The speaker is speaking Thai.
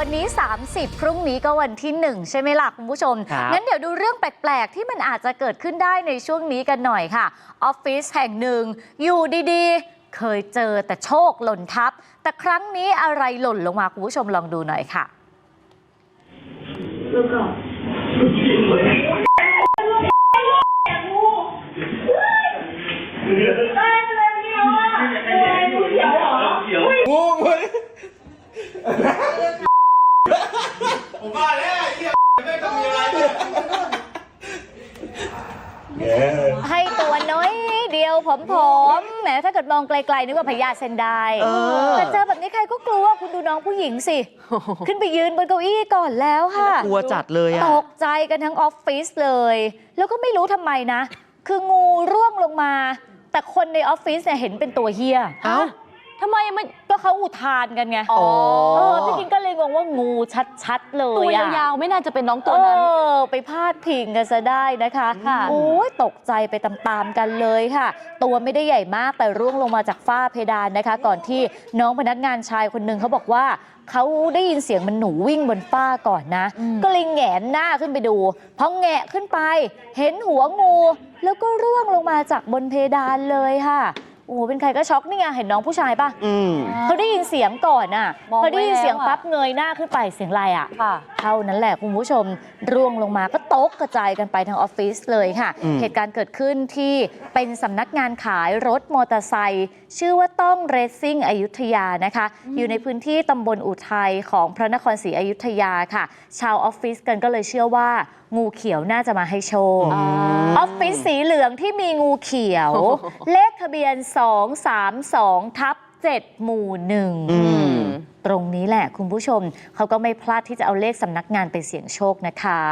วันนี้ 30 พรุ่งนี้ก็วันที่ 1 ใช่ไหมล่ะคุณผู้ชมครับงั้นเดี๋ยวดูเรื่องแปลก ๆ ที่มันอาจจะเกิดขึ้นได้ในช่วงนี้กันหน่อยค่ะ ออฟฟิศแห่งหนึ่ง อยู่ดี ๆ เคยเจอแต่โชคหล่นทับ แต่ครั้งนี้อะไรหล่นลงมา คุณผู้ชมลองดูหน่อยค่ะ แล้วก็บ้านเลยเดียวอะงูเขียวเหรอ งูมึง ผมมาแล้วไอ้เหี้ยไม่ต้องมีอะไรเนี่ยแกให้ตัวน้อยเดียวผอมๆแหมถ้าเกิดมองไกลๆนึกว่าพญาเซนไดเออแต่เจอแบบนี้ใครก็กลัวคุณดูน้องผู้หญิงสิ ขึ้นไปยืนบนเก้าอี้ก่อนแล้วค่ะ กลัวจัดเลยอะตกใจกันทั้งออฟฟิศเลย แล้วก็ไม่รู้ทำไมนะ คืองูร่วงลงมา แต่คนในออฟฟิศเนี่ยเห็นเป็นตัวเฮียเอ้า ทำไมมันก็เขาอุทานกันไงอ๋อ เออพี่กินก็เลยงงว่างูชัดๆเลยตัวอะยาวๆไม่น่าจะเป็นน้องตัวนั้น เออไปพาดพิงกันซะได้นะคะค่ะ โอ้ยตกใจไปตามๆกันเลยค่ะ ตัวไม่ได้ใหญ่มากแต่ร่วงลงมาจากฝ้าเพดานนะคะ ก่อนที่น้องพนักงานชายคนหนึ่งเขาบอกว่า เขาได้ยินเสียงมันหนูวิ่งบนฝ้าก่อนนะก็เลยแหงนหน้าขึ้นไปดูพอแงะขึ้นไป เห็นหัวงู แล้วก็ร่วงลงมาจากบนเพดานเลยค่ะ โอ้โหเป็นใครก็ช็อกนี่ไงเห็นน้องผู้ชายปะอืม เขาได้ยินเสียงก่อนอะมองพอได้ยินไว้แล้วเสียงอะ ปั๊บเงยหน้าขึ้นไปเสียงอะไรอะ ค่ะ เท่านั้นแหละคุณผู้ชมร่วงลงมาก็ตกกระจายกันไปทางออฟฟิศเลยค่ะ อืม เหตุการณ์เกิดขึ้นที่เป็นสำนักงานขายรถมอเตอร์ไซค์ชื่อว่าต้องเรซซิ่งอยุธยานะคะ อยู่ในพื้นที่ตำบลอุทัยของพระนครศรีอยุธยาค่ะ ชาวออฟฟิศกันก็เลยเชื่อว่า งูเขียวน่าจะมาให้โชคอ่าออฟฟิศสีเหลืองที่มีงูเขียว เลขทะเบียน232 ทับ 7 หมู่หนึ่งอืมตรงนี้แหละคุณผู้ชม เขาก็ไม่พลาดที่จะเอาเลขสำนักงานไปเสี่ยงโชคนะคะ